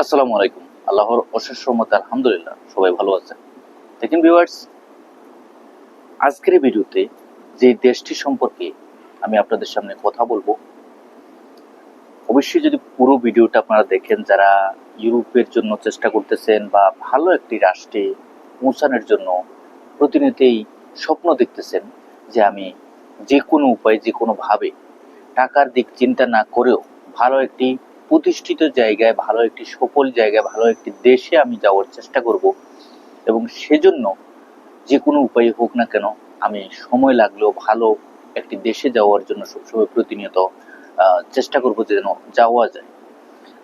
আসসালামু আলাইকুম। আল্লাহর অশেষ রহমতে আলহামদুলিল্লাহ, সবাই ভালো আছেন। দেখেন ভিউয়ার্স আজকের ভিডিওতে যে দেশটি সম্পর্কে আমি আপনাদের সামনে কথা বলব, অবশ্যই যদি পুরো ভিডিওটা আপনারা দেখেন, যারা ইউরোপের জন্য চেষ্টা করতেছেন বা ভালো একটি রাষ্ট্রে পৌঁছানোর জন্য প্রতিনিয়তই স্বপ্ন দেখতেছেন যে আমি যে কোনো উপায়ে, যে কোনোভাবে টাকার দিক চিন্তা না করেও ভালো একটি প্রতিষ্ঠিত জায়গায়, ভালো একটি সফল জায়গায়, ভালো একটি দেশে আমি যাওয়ার চেষ্টা করব। এবং সেজন্য যে কোনো উপায়ে হোক না কেন, আমি সময় লাগলেও ভালো একটি দেশে যাওয়ার জন্য সবসময় প্রতিনিয়ত চেষ্টা করব যে যেন যাওয়া যায়।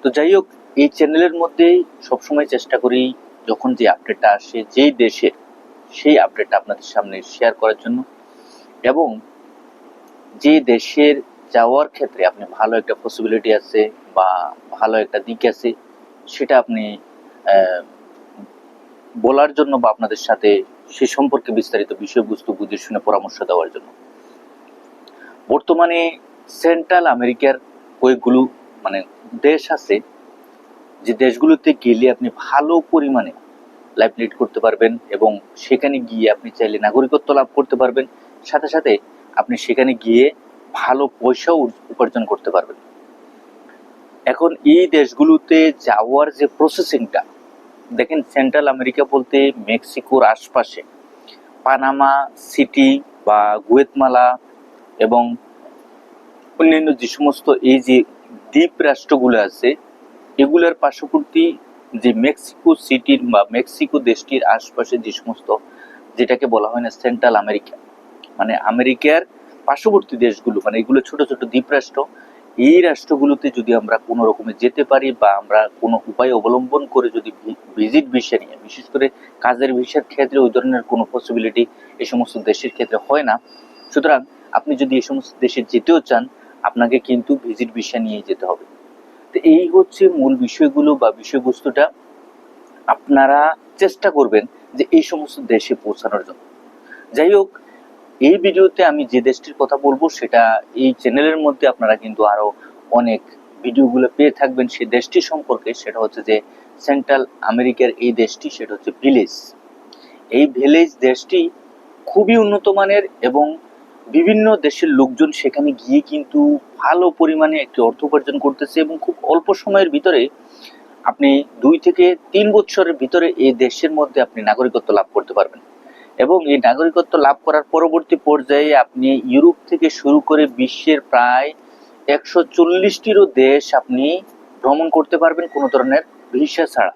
তো যাই হোক, এই চ্যানেলের মধ্যে সবসময় চেষ্টা করি যখন যে আপডেটটা আসে যেই দেশের সেই আপডেটটা আপনাদের সামনে শেয়ার করার জন্য। এবং যে দেশের যাওয়ার ক্ষেত্রে আপনি ভালো একটা পসিবিলিটি আছে বা ভালো একটা দিক আছে, সেটা আপনি বলার জন্য বা আপনাদের সাথে সে সম্পর্কে বিস্তারিত বিষয়বস্তু বুঝে শুনে পরামর্শ দেওয়ার জন্য। বর্তমানে সেন্ট্রাল আমেরিকার কয়েকগুলো মানে দেশ আছে, যে দেশগুলোতে গেলে আপনি ভালো পরিমাণে লাইফ লিড করতে পারবেন এবং সেখানে গিয়ে আপনি চাইলে নাগরিকত্ব লাভ করতে পারবেন। সাথে সাথে আপনি সেখানে গিয়ে ভালো পয়সাও উর- উপার্জন করতে পারবেন। এখন এই দেশগুলোতে যাওয়ার যে প্রসেসিংটা দেখেন সেন্ট্রাল আমেরিকা বলতে মেক্সিকোর আশপাশে পানামা সিটি বা গুয়েতমালা এবং অন্যান্য যে সমস্ত এই যে দ্বীপ রাষ্ট্রগুলো আছে, এগুলোর পার্শ্ববর্তী যে মেক্সিকো সিটির বা মেক্সিকো দেশটির আশপাশে যে সমস্ত, যেটাকে বলা হয় না সেন্ট্রাল আমেরিকা মানে আমেরিকার পার্শ্ববর্তী দেশগুলো মানে এগুলো ছোট ছোট দ্বীপ রাষ্ট্র, এই রাষ্ট্রগুলোতে যদি আমরা কোনো রকমে যেতে পারি বা আমরা কোনো উপায় অবলম্বন করে যদি ভিজিট ভিসা নিয়ে, বিশেষ করে কাজের ভিসার ক্ষেত্রে ওই ধরনের কোনো পসিবিলিটি এই সমস্ত দেশের ক্ষেত্রে হয় না। সুতরাং আপনি যদি এই সমস্ত দেশে যেতেও চান, আপনাকে কিন্তু ভিজিট ভিসা নিয়ে যেতে হবে। তো এই হচ্ছে মূল বিষয়গুলো বা বিষয়বস্তুটা। আপনারা চেষ্টা করবেন যে এই সমস্ত দেশে পৌঁছানোর জন্য। যাই হোক এই ভিডিওতে আমি যে দেশটির কথা বলব, সেটা এই চ্যানেলের মধ্যে আপনারা কিন্তু আরও অনেক ভিডিওগুলো পেয়ে থাকবেন সেই দেশটি সম্পর্কে। সেটা হচ্ছে যে সেন্ট্রাল আমেরিকার এই দেশটি, সেটা হচ্ছে ভিলেজ। এই ভিলেজ দেশটি খুবই উন্নত মানের এবং বিভিন্ন দেশের লোকজন সেখানে গিয়ে কিন্তু ভালো পরিমাণে একটি অর্থ উপার্জন করতেছে এবং খুব অল্প সময়ের ভিতরে আপনি দুই থেকে তিন বছরের ভিতরে এই দেশের মধ্যে আপনি নাগরিকত্ব লাভ করতে পারবেন। এবং এই নাগরিকত্ব লাভ করার পরবর্তী পর্যায়ে আপনি ইউরোপ থেকে শুরু করে বিশ্বের প্রায় একশো চল্লিশটিরও দেশ আপনি ভ্রমণ করতে পারবেন কোনো ধরনের ভিসা ছাড়া।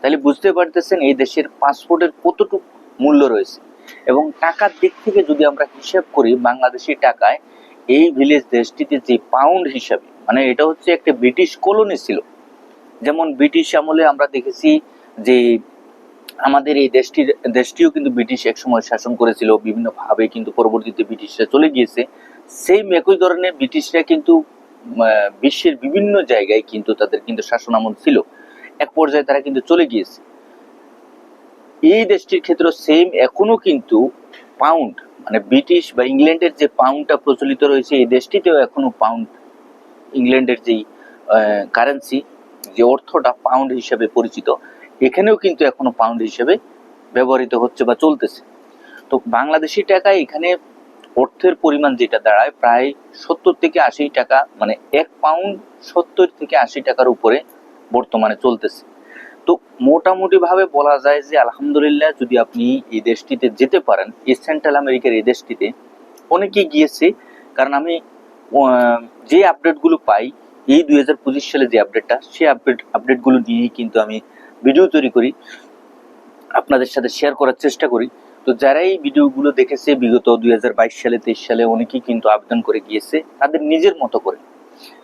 তাহলে বুঝতে পারতেছেন এই দেশের পাসপোর্টের কতটুকু মূল্য রয়েছে। এবং টাকার দিক থেকে যদি আমরা হিসাব করি বাংলাদেশি টাকায়, এই ভিলেজ দেশটিতে যে পাউন্ড হিসাবে মানে এটা হচ্ছে একটা ব্রিটিশ কলোনি ছিল। যেমন ব্রিটিশ আমলে আমরা দেখেছি যে আমাদের এই দেশটির দেশটিও কিন্তু ব্রিটিশ একসময় শাসন করেছিল, বিভিন্ন ভাবে কিন্তু পরবর্তীতে ব্রিটিশরা চলে গিয়েছে। সেই একই ধরনের ব্রিটিশরা কিন্তু বিশ্বের বিভিন্ন জায়গায় কিন্তু তাদের কিন্তু শাসন আমল ছিল। এক পর্যায়ে তারা কিন্তু চলে গিয়েছে। এই দেশটির ক্ষেত্রে সেম এখনও কিন্তু পাউন্ড মানে ব্রিটিশ বা ইংল্যান্ডের যে পাউন্ডটা প্রচলিত রয়েছে, এই দেশটিতেও এখনও পাউন্ড ইংল্যান্ডের যেই কারেন্সি যে অর্থটা পাউন্ড হিসেবে পরিচিত এখানেও কিন্তু এখনও পাউন্ড হিসেবে ব্যবহৃত হচ্ছে বা চলতেছে। তো বাংলাদেশি টাকায় এখানে অর্থের পরিমাণ যেটা দাঁড়ায় প্রায় সত্তর থেকে আশি টাকা মানে এক পাউন্ড সত্তর থেকে আশি টাকার উপরে বর্তমানে চলতেছে। তো মোটামুটি ভাবে বলা যায় যে আলহামদুলিল্লাহ যদি আপনি এই দেশটিতে যেতে পারেন, এই সেন্ট্রাল আমেরিকার এই দেশটিতে, অনেকেই গিয়েছে, কারণ আমি যে আপডেটগুলো পাই, এই দুই হাজার পঁচিশ সালে যে আপডেটটা সেই আপডেট আপডেটগুলো নিয়েই কিন্তু আমি ভিডিও তৈরি করি, আপনাদের সাথে শেয়ার করার চেষ্টা করি। তো যারা এই ভিডিওগুলো দেখেছে, বিগত দু হাজার বাইশ সালে, তেইশ সালে, অনেকেই কিন্তু আবেদন করে গিয়েছে, তাদের নিজের মতো করে।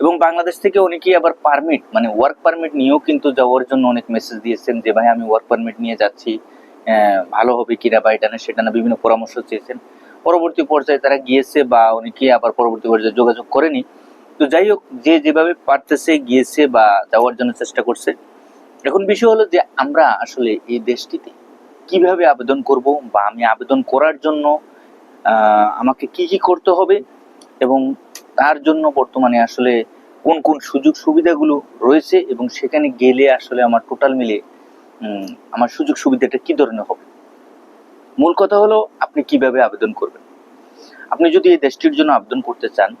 এবং বাংলাদেশ থেকে অনেকেই আবার পারমিট মানে ওয়ার্ক পারমিট নিয়েও কিন্তু যাওয়ার জন্য অনেক মেসেজ দিয়েছেন যে, ভাই, আমি ওয়ার্ক পারমিট নিয়ে যাচ্ছি ভালো হবে কিনা বা এটা না, সেটা না, বিভিন্ন পরামর্শ চেয়েছেন। পরবর্তী পর্যায়ে তারা গিয়েছে বা অনেকেই আবার পরবর্তী পর্যায়ে যোগাযোগ করেনি। তো যাই হোক, যে যেভাবে পারতেছে গিয়েছে বা যাওয়ার জন্য চেষ্টা করছে এখন বিষয় হলো যে আমরা আসলে এই দেশটিতে কীভাবে আবেদন করব বা আমি আবেদন করার জন্য আমাকে কি কি করতে হবে এবং তার জন্য বর্তমানে আসলে কোন কোন সুযোগ সুবিধাগুলো রয়েছে এবং সেখানে গেলে আসলে আমার টোটাল মিলে আমার সুযোগ সুবিধাটা কি ধরনের হবে? মূল কথা হলো আপনি কীভাবে আবেদন করবেন। আপনি যদি এই দেশটির জন্য আবেদন করতে চান,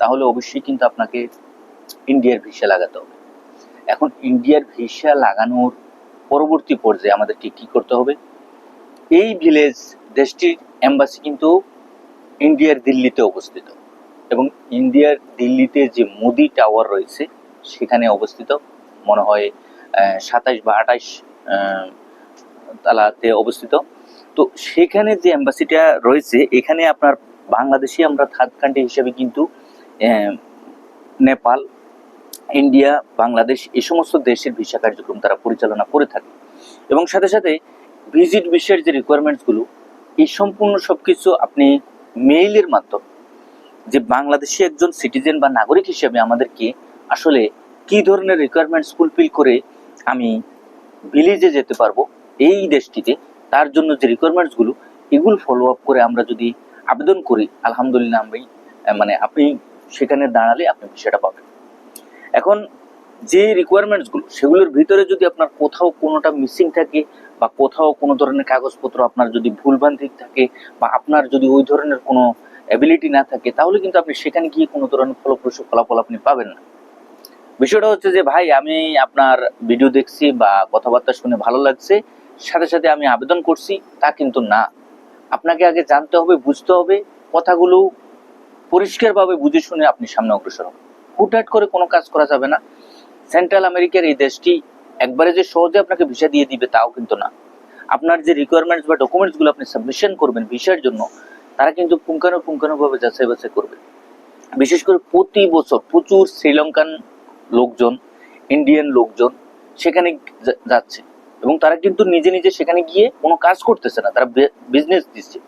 তাহলে অবশ্যই কিন্তু আপনাকে ইন্ডিয়ার ভিসা লাগাতে হবে। এখন ইন্ডিয়ার ভিসা লাগানোর পরবর্তী পর্যায়ে আমাদেরকে কি করতে হবে? এই ভিলেজ দেশটির এম্বাসি কিন্তু ইন্ডিয়ার দিল্লিতে অবস্থিত এবং ইন্ডিয়ার দিল্লিতে যে মোদি টাওয়ার রয়েছে সেখানে অবস্থিত। মনে হয় সাতাইশ বা আঠাইশ তালাতে অবস্থিত। তো সেখানে যে এম্বাসিটা রয়েছে, এখানে আপনার বাংলাদেশি আমরা থার্ড কান্ট্রি হিসেবে কিন্তু নেপাল ইন্ডিয়া, বাংলাদেশ এই সমস্ত দেশের ভিসা কার্যক্রম তারা পরিচালনা করে থাকে। এবং সাথে সাথে ভিজিট ভিসার যে রিকোয়ারমেন্টসগুলো এই সম্পূর্ণ সব কিছু আপনি মেইলের মাধ্যমে, যে বাংলাদেশি একজন সিটিজেন বা নাগরিক হিসেবে আমাদেরকে আসলে কি ধরনের রিকোয়ারমেন্টস ফুলফিল করে আমি ভিলেজে যেতে পারব, এই দেশটিতে, তার জন্য যে রিকোয়ারমেন্টসগুলো এগুলো ফলো আপ করে আমরা যদি আবেদন করি, আলহামদুলিল্লাহ আমি মানে আপনি সেখানে দাঁড়ালে আপনি বিষয়টা পাবেন। এখন যে রিকোয়ারমেন্টসগুলো সেগুলোর ভিতরে যদি আপনার কোথাও কোনোটা মিসিং থাকে বা কোথাও কোনো ধরনের কাগজপত্র আপনার যদি ভুলভ্রান্তি থাকে বা আপনার যদি ওই ধরনের কোনো অ্যাবিলিটি না থাকে, তাহলে কিন্তু আপনি সেখানে গিয়ে কোনো ধরনের ফলপ্রসূ ফলাফল আপনি পাবেন না। বিষয়টা হচ্ছে যে, ভাই, আমি আপনার ভিডিও দেখছি বা কথাবার্তা শুনে ভালো লাগছে, সাথে সাথে আমি আবেদন করছি, তা কিন্তু না। আপনাকে আগে জানতে হবে, বুঝতে হবে, কথাগুলো পরিষ্কারভাবে বুঝে শুনে আপনি সামনে অগ্রসর হবেন। হুটহাট করে কোনো কাজ করা যাবে না। সেন্ট্রাল আমেরিকার এই দেশটি একবারে যে সহজে আপনাকে ভিসা দিয়ে দিবে তাও কিন্তু না। আপনার যে রিকোয়ারমেন্টস বা ডকুমেন্টসগুলো আপনি সাবমিশন করবেন ভিসার জন্য, তারা কিন্তু পুঙ্খানুপুঙ্খানুভাবে যাচাই বাছাই করবে। বিশেষ করে প্রতি বছর প্রচুর শ্রীলঙ্কান লোকজন ইন্ডিয়ান লোকজন সেখানে যাচ্ছে এবং তারা কিন্তু নিজে নিজে সেখানে গিয়ে কোনো কাজ করতেছে না, তারা বিজনেস দিচ্ছে,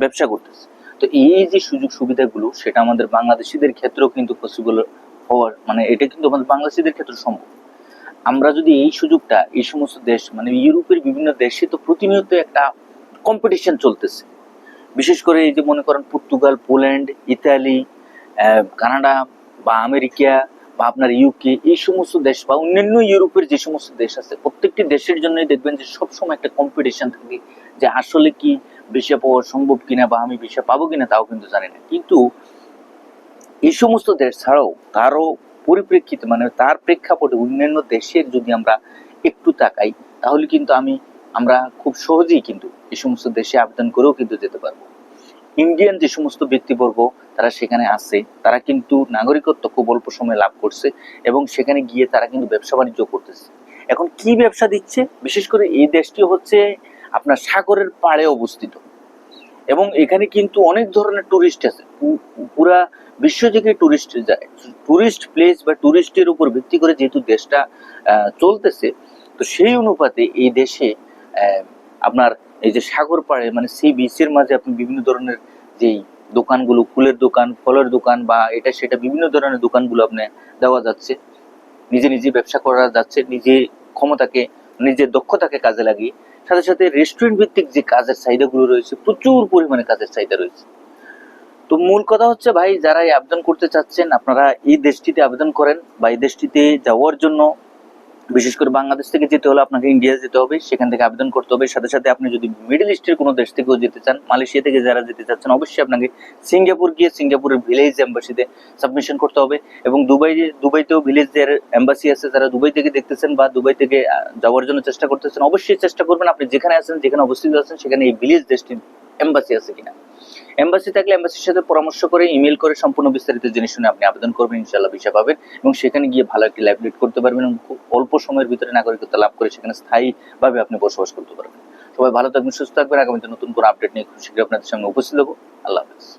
ব্যবসা করতেছে। তো এই যে সুযোগ সুবিধাগুলো সেটা আমাদের বাংলাদেশিদের ক্ষেত্রেও কিন্তু পসিবল হওয়ার মানে এটা কিন্তু আমাদের বাংলাদেশিদের ক্ষেত্রে সম্ভব। আমরা যদি এই সুযোগটা, এই সমস্ত দেশ মানে ইউরোপের বিভিন্ন দেশে তো প্রতিনিয়ত একটা কম্পিটিশন চলতেছে। বিশেষ করে এই যে মনে করেন পর্তুগাল, পোল্যান্ড, ইতালি কানাডা বা আমেরিকা বা আপনার ইউকে এই সমস্ত দেশ বা অন্যান্য ইউরোপের যে সমস্ত দেশ আছে, প্রত্যেকটি দেশের জন্যই দেখবেন যে সবসময় একটা কম্পিটিশন থাকে যে আসলে কি ভিসা পাওয়া সম্ভব কিনা বা আমি ভিসা পাবো কিনা তাও কিন্তু জানি না। কিন্তু এই সমস্ত দেশ ছাড়াও তারও পরিপ্রেক্ষিতে মানে তার প্রেক্ষাপটে অন্যান্য দেশের যদি আমরা একটু তাকাই, তাহলে কিন্তু আমি, আমরা খুব সহজেই কিন্তু এই সমস্ত দেশে আবেদন করেও কিন্তু যেতে পারব। ইন্ডিয়ান যে সমস্ত ব্যক্তিবর্গ তারা সেখানে আছে, তারা কিন্তু নাগরিকত্ব খুব অল্প সময় লাভ করছে এবং সেখানে গিয়ে তারা কিন্তু ব্যবসা বাণিজ্য করতেছে। এখন কি ব্যবসা দিচ্ছে? বিশেষ করে এই দেশটি হচ্ছে আপনার সাগরের পাড়ে অবস্থিত। এবং এখানে কিন্তু অনেক ধরনের টুরিস্ট আছে। পুরা বিশ্ব থেকে টুরিস্ট যায়। টুরিস্ট প্লেস বা টুরিস্টের উপর ভিত্তি করে যেহেতু দেশটা চলতেছে, তো সেই অনুপাতে এই দেশে আপনার এই যে সাগর পাড়ে মানে সেই বিচের মাঝে আপনি বিভিন্ন ধরনের যেই দোকানগুলো, ফুলের দোকান, ফলের দোকান বা এটা সেটা বিভিন্ন ধরনের দোকানগুলো আপনি দেওয়া যাচ্ছে। নিজে নিজে ব্যবসা করা যাচ্ছে, নিজে ক্ষমতাকে, নিজের দক্ষতাকে কাজে লাগিয়ে। সাথে সাথে রেস্টুরেন্ট ভিত্তিক যে কাজের চাহিদাগুলো রয়েছে, প্রচুর পরিমাণে কাজের চাহিদা রয়েছে। তো মূল কথা হচ্ছে ভাই, যারা এই আবেদন করতে চাচ্ছেন, আপনারা এই দেশটিতে আবেদন করেন বা এই দেশটিতে যাওয়ার জন্য বিশেষ করে বাংলাদেশ থেকে যেতে হলে আপনাকে ইন্ডিয়া যেতে হবে, সেখান থেকে আবেদন করতে হবে। সাথে সাথে আপনি যদি মিডল ইস্টের কোনো দেশ থেকেও যেতে চান, মালয়েশিয়া থেকে যারা যেতে চাচ্ছেন, অবশ্যই আপনাকে সিঙ্গাপুর গিয়ে সিঙ্গাপুরের ভিলেজ এম্বাসিতে সাবমিশন করতে হবে। এবং দুবাই দুবাইতেও ভিলেজের এম্বাসি আছে, যারা দুবাই থেকে দেখতেছেন বা দুবাই থেকে যাওয়ার জন্য চেষ্টা করতেছেন, অবশ্যই চেষ্টা করবেন। আপনি যেখানে আছেন, যেখানে অবস্থিত আছেন, সেখানে এই ভিলেজ দেশটির এম্বাসি আছে কিনা। এম্বাসি থাকলে এম্বাসির সাথে পরামর্শ করে ইমেল করে সম্পূর্ণ বিস্তারিত জিনিস শুনে আপনি আবেদন করবেন ইনশাল্লাহ ভিসা পাবেন এবং সেখানে গিয়ে ভালো একটি লাইফ লিড করতে পারবেন এবং খুব অল্প সময়ের ভিতরে নাগরিকত্ব লাভ করে সেখানে স্থায়ীভাবে আপনি বসবাস করতে পারবেন। সবাই ভালো থাকবেন, সুস্থ থাকবেন। আগামীতে নতুন কোনো আপডেট নিয়ে খুব শীঘ্রই আপনাদের সঙ্গে উপস্থিত হব। আল্লাহ হাফেজ।